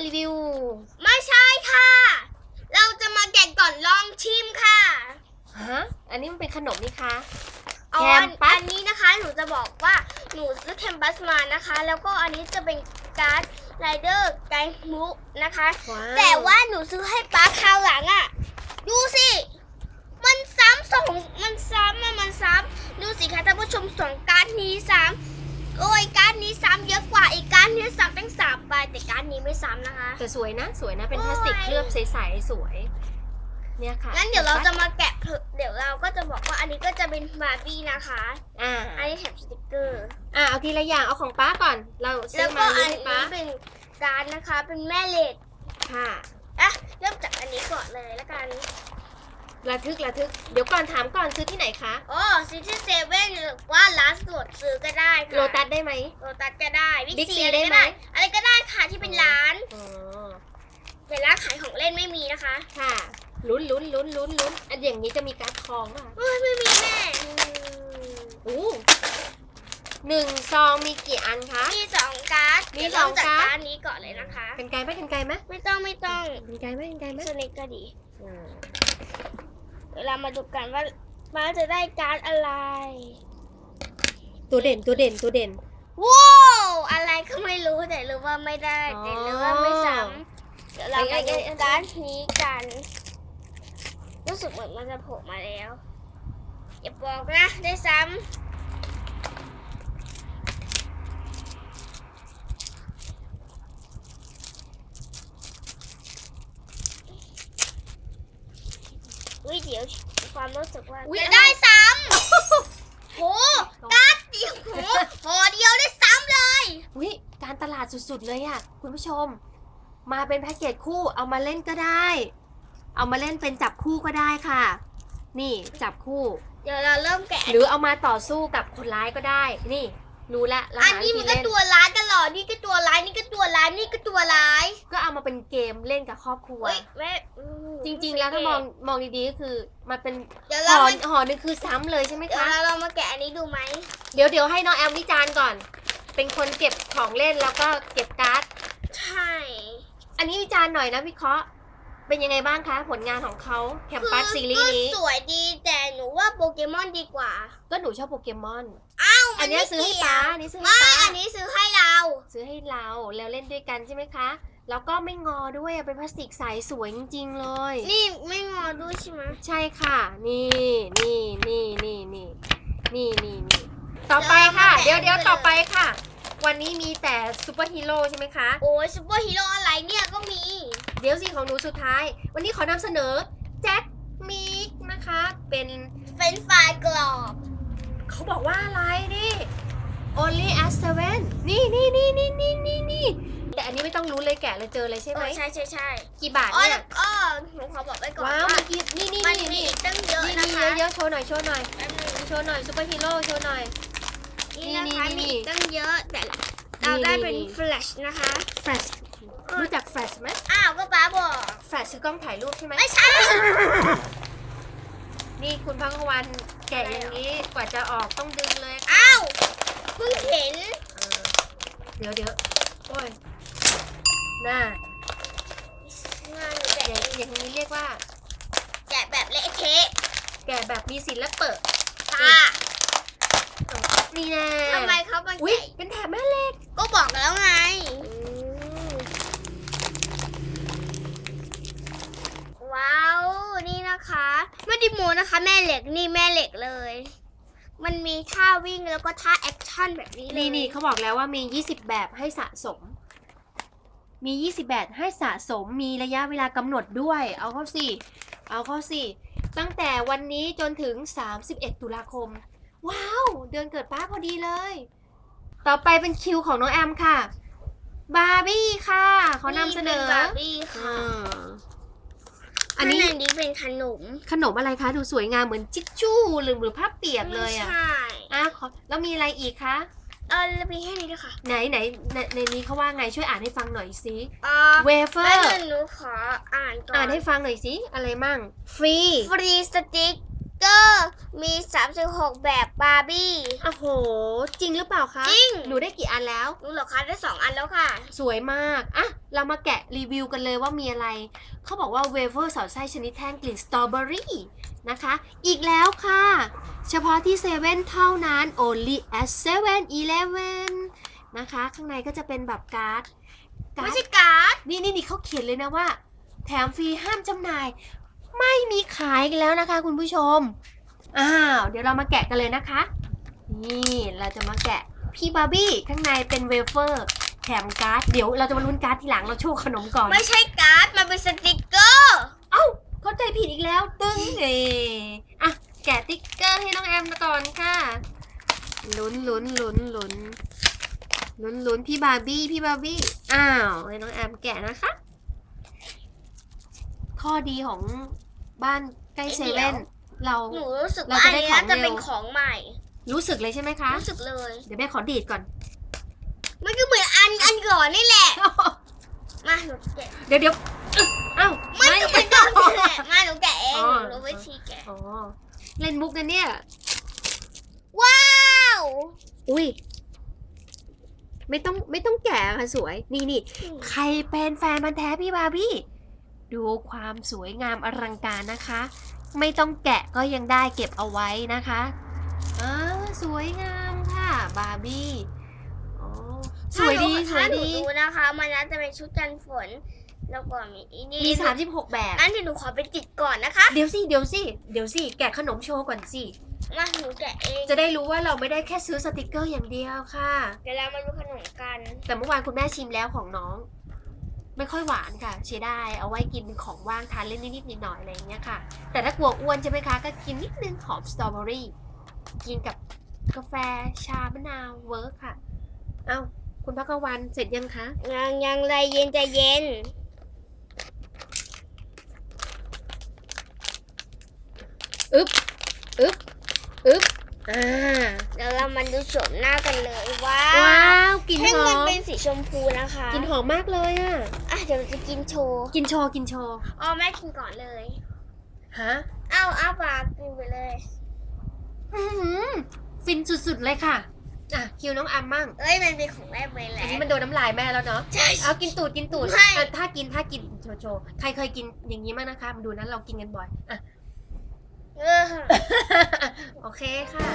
มารีวิว ไม่ใช่ค่ะ เราจะมาแกะก่อนลองชิมค่ะฮะ อันนี้มันเป็นขนมนี่คะอ๋อแคอัมนปัส อันนี้นะคะ หนูจะบอกว่าหนูซื้อแคมปัสมานะคะ แล้วก็อันนี้จะเป็นการ์ดไรเดอร์ไกมุนะคะว้าวแต่ว่าหนูซื้อให้ป้าคราวหลังอะ่ะ ดูสิ มันซ้ำสองมันซ้ำอะมันซ้ำดูสิคะท่านผู้ชมสองการ์ดนี้ซ้ำ โอ้ยการ์ดนี้ซ้ำเยอะกว่าอีกการ์ดนี้ซ้ำตั้งสามใบแต่การ์ดนี้ไม่ซ้ำนะคะ แต่สวยนะ สวยนะ เป็นโอ้พยลาสติกเคลือบใสๆสวย เนี่ยค่ะงั้นเดี๋ยวเราห็นจะปมาแกะเผลอเดี๋ยวเราก็จะบอกว่าอันนี้ก็จะเป็นบาร์บี้นะคะ อ่าอันนี้แถมสติกเกอร์ อ่าเอาทีละอย่าง เอาของป้าก่อน เราซื้แล้อวมาก็อัรีนวิวให้ป้านี้เป็นการ์ดนะคะ เป็นแม่เหล็กค่ะ อะเริ่มจากอันนี้ก่อนเลยแล้วกัน ระทึกระทึก เดี๋ยวก่อนถามก่อนซื้อที่ไหนคะ อ๋อซิตี้เซเว่ ค่ะโลตัสได้ไหม โลตัสก็ได้วิ Big ก C ซีอะไรได้ก็ไหม ได้อะไรก็ได้ค่ะที่เป็นร้านอ๋อ แต่ร้านขายของเล่นไม่มีนะคะค่ะลุ้นลุ้นลุ้นลุ้นลุ้นอันอย่างนี้จะมีการ์ดทองป่ะคะเฮ้ยไม่มีแม่อืมอู้หนึ่งซองมีกี่อันคะ มีสองการ์ดมีเดี๋ยวสองเริ่จากการ์ดการ์ดนี้ก่อนเลยนะคะเป็นไกลไหมเป็นไกลไหมไม่ต้องไม่ต้องเป็นไกลไหมเป็นไกลไหมสนิกก็ดีอืมเวลามาดูกันว่าม้าจะได้การ์ดอะไร ตัวเด่นตัวเด่นตัวเด่น ว้าวอะไรก็ไม่รู้แต่รู้ว่าไม่ได้อ๋อ แต่รู้ว่าไม่ซ้ำเดี๋ยวเรามาดูการ์ดนี้กัน รู้สึกเหมือนมันจะโผล่มาแล้ว อย่าบอกนะได้ซ้ำอุ้ยเดี๋ยวความรู้สึกว่าอุ๊ย จะได้ซ้ำโหการ์ดเดียวโหพอเดียวได้ซ้ำเลย วิการตลาด สุดๆเลยอะคุณผู้ชม มาเป็นแพ็กเกจคู่เอามาเล่นก็ได้ เอามาเล่นเป็นจับคู่ก็ได้ค่ะ นี่จับคู่ เดี๋ยวเราเริ่มแกะ หรือเอามาต่อสู้กับคนร้ายก็ได้ นี่ รู้ละเราอันหานี้วิมัธีนก็เล่นตัวร้ายกันเหรอนี่ก็ตัวร้ายนี่ก็ตัวร้ายนี่ก็ตัวร้ายก็เอามาเป็นเกมเล่นกับครอบครัว เฮ้ยแม่อืมจริง ๆ แล้วถ้ามองมองดีๆก็คือมันเป็นเดี๋ยวห่เราอมาห่อหนึงคือซ้ำเลยใช่ไหมเดี๋ยวคะ เรามาแกะอันนี้ดูไหมเดี๋ยวเดี๋ยวให้น้องแอมวิจารณ์ก่อน เป็นคนเก็บของเล่นแล้วก็เก็บการ์ด ใช่ อันนี้วิจารณ์หน่อยนะวิเคราะห์ เป็นยังไงบ้างคะ ผลงานของเขาแคมปัสซีรีส์นี้ ก็สวยดีแต่หนูว่าโปเกมอนดีกว่า ก็หนูชอบโปเกมอน อ้าวอันเนี้ยมัซื้อให้ไม่ป้าเกี่ยวอันนี้ซื้อให้ไม่ป้าอันนี้ซื้อให้เรา ซื้อให้เราแล้วเล่นด้วยกันใช่ไหมคะ แล้วก็ไม่งอด้วยอะเป็นพลาสติกใสสวยจริงๆเลย นี่ไม่งอด้วยใช่ไหมใช่ค่ะ นี่นี่นี่นี่นี่นี่นี่นี่ต่อไปค่ะ เดี๋ยวเดี๋ยวต่อไปค่ะ วันนี้มีแต่ซูเปอร์ฮีโร่ใช่ไหมคะ โอ้ยซูเปอร์ฮีโร่อะไรเนี่ยก็มี เดี๋ยวสิของหนูสุดท้าย วันนี้ขอนำเสนอแจ็คมิกนะคะ เป็นเป็นไฟรายกรอบ เขาบอกว่าอะไรนี่ only at seven นี่นี่นี่นี่นี่นี่นี่แต่อันนี้ไม่ต้องรู้เลยแกะเลยเจอเลยใช่เอไหมอใช่ใช่ใช่กี่บาทอ๋อเนี่แล้ยวก็หนูขอบอกไว้ก่อนว้าวว่าเมื่อกี้นี่นี่มันนี่มีนี่อีกตั้งเยอะนี่นะนี่คะเยอะๆโชว์หน่อยโชว์หน่อยแป๊บนึงโชว์หน่อยซูเปอร์ฮีโร่โชว์หน่อย นี่นะคะนี่มีนี่อีกตั้งเยอะแต่เราได้เป็นนี่ แฟลชนะคะ แฟลชรู้จักแฟลชไหมอ้าวก็ป้าบอก แฟลชคือกล้องถ่ายรูปใช่ไหมไม่ใช่ นี่คุณพังวันแกะอย่างนี้กว่าจะออกต้องดึงเลยค่ะอ้าวเพิ่งเห็นเออเดี๋ยวเดี๋ยวโอ้ยน่างานอแกะย่างอย่างนี้เรียกว่า แกะแบบเละเทะแกะแบบมีศิลปะค่ะ นี่แน่ทำไมเขามาอุ้ยแกะเป็นแถบแม่เหล็กก็บอกแล้วไง ว้าว นี่นะคะไม่ไดิโมนะคะ แม่เหล็กนี่แม่เหล็กเลย มันมีท่าวิ่งแล้วก็ท่าแอคชั่นแบบนี้เลยนี่นี่เขาบอกแล้วว่ามี 20 แบบให้สะสม มี 20 แบบให้สะสมมีระยะเวลากำหนดด้วย เอาเข้าสิ เอาเข้าสิ ตั้งแต่วันนี้จนถึง 31 ตุลาคม ว้าว เดือนเกิดป้าพอดีเลย ต่อไปเป็นคิวของน้องแอมค่ะ บาร์บี้ค่ะ เขานำเสนอป็บาร์บี้อ่ค่ะาอันนี้ข้างในนี้เป็นขนมขนมอะไรคะ ดูสวยงามเหมือนจิ๊กจู้หรือหรือภาพเปียกเลยอะไม่ใช่อะขอแล้วมีอะไรอีกคะ เออแล้วมีแค่นี้ด้วยค่ะไหนไหนในในนี้เขาว่าไงช่วยอ่านให้ฟังหน่อยสิเอ่อเวเฟอแม่ร์หนูขออ่านก่อนอ่านให้ฟังหน่อยสิอะไรมั่งฟรีฟรีสติ๊ก เกอร์มี 36 แบบบาร์บี้โอ้โห จริงหรือเปล่าคะ จริง หนูได้กี่อันแล้วหนูเหรอคะได้ 2 อันแล้วค่ะ สวยมาก อะ เรามาแกะรีวิวกันเลยว่ามีอะไร เขาบอกว่าเวเฟอร์สอดไส้ชนิดแท่งกลิ่นสตรอเบอรี่นะคะ อีกแล้วค่ะ เฉพาะที่เซเว่นเท่านั้น only at 7-Eleven นะคะ ข้างในก็จะเป็นแบบการ์ดการ์ไม่ดใช่การ์ด นี่นี่นี่เขาเขียนเลยนะว่า แถมฟรีห้ามจำหน่าย ไม่มีขายกันแล้วนะคะ คุณผู้ชม อ้าว เดี๋ยวเรามาแกะกันเลยนะคะ นี่เราจะมาแกะพี่บาร์บี้ข้างในเป็นเวเฟอร์ แถมการ์ด เดี๋ยวเราจะมาลุ้นการ์ดทีหลังเราโชว์ขนมก่อน ไม่ใช่การ์ด มันเป็นสติกเกอร์ เอ้า เข้าใจผิดอีกแล้วตึ้งเออะ แกะติ๊กเกอร์ให้น้องแอมก่อนค่ะ ลุ้นลุ้นลุ้นลุ้นลุ้นลุ้นพี่บาร์บี้ พี่บาร์บี้ อ้าว ให้น้องแอมแกะนะคะ ข้อดีของบ้านใกล้เซเว่นเรา หนูรู้สึกเราว่าจะอันได้นี้ของน่าจะเป็นเร็วของใหม่ รู้สึกเลยใช่ไหมคะรู้สึกเลย เดี๋ยวแม่ขอดีดก่อน มันก็เหมือนอันอันก่อนนี่แหละมาหนูแกะเดี๋ยวเดี๋ยวอึ๊ะอ้าวมันก็เหมือนก่อนนี่แหละมาหนูแกะเองอ๋อหนูรู้วิธีแกะอ๋อเล่นมุกนะเนี่ย ว้าว อุ้ยไม่ต้องไม่ต้องแกะค่ะสวย นี่นี่ใครเป็นแฟนมันธุ์แท้พี่บาร์บี้ ดูความสวยงามอลังการนะคะ ไม่ต้องแกะก็ยังได้เก็บเอาไว้นะคะอ่าสวยงามค่ะบาร์บี้อ๋อสวยดีสถ้าวยหนูดีดูนะคะ มันน่าจะเป็นชุดกันฝนแล้วก็มีอีนี่มี36แบบอันที่หนูขอไปติดก่อนนะคะ เดี๋ยวสิเดี๋ยวสิเดี๋ยวสิแกะขนมโชว์ก่อนสิมาหนูแกะเองจะได้รู้ว่าเราไม่ได้แค่ซื้อสติกเกอร์อย่างเดียวค่ะเดี๋ยวเรามาดูขนมกัน แต่เมื่อวานคุณแม่ชิมแล้วของน้อง ไม่ค่อยหวานค่ะเชียได้เอาไว้กินเป็นของว่างทานเล่นนิดๆหน่อยๆอะไรอย่างเงี้ยค่ะ แต่ถ้ากลัวอ้วนใช่ไหมคะก็กินนิดนึงหอมสตรอเบอรี่กินกับกาแฟชามะนาวเวิร์กค่ะ เอ้าคุณพักวันเสร็จยังคะยังยังไรเย็นใจเย็น อึ๊บ อึ๊บ อึ๊บ อ่า เดี๋ยวเรามาดูโฉมหน้ากันเลยว้าว้าวกลินให้หอมันมเป็นสีชมพูนะคะ กลินหอมมากเลยอะอะเดี๋ยวจะกินโชว์กินโชว์กินโชว์อ๋อแม่กินก่อนเลย ฮะเอาอ้าปากกินไปเลยอื้อหือฟินสุดๆเลยค่ะ อะคิวน้องอัมมั่งเอ้ยมันเป็นของแม่ไปอัแล้นวนี้มันโดนน้ำลายแม่แล้วเนาะ ใช่ เอากินตูดกินตูดไม่ อะถ้ากินถ้ากินโชว์โชว์ใครเคยกินอย่างนี้บ้างนะคะมาดูนะเรากินกันบ่อยอะ เออ โอเคค่ะ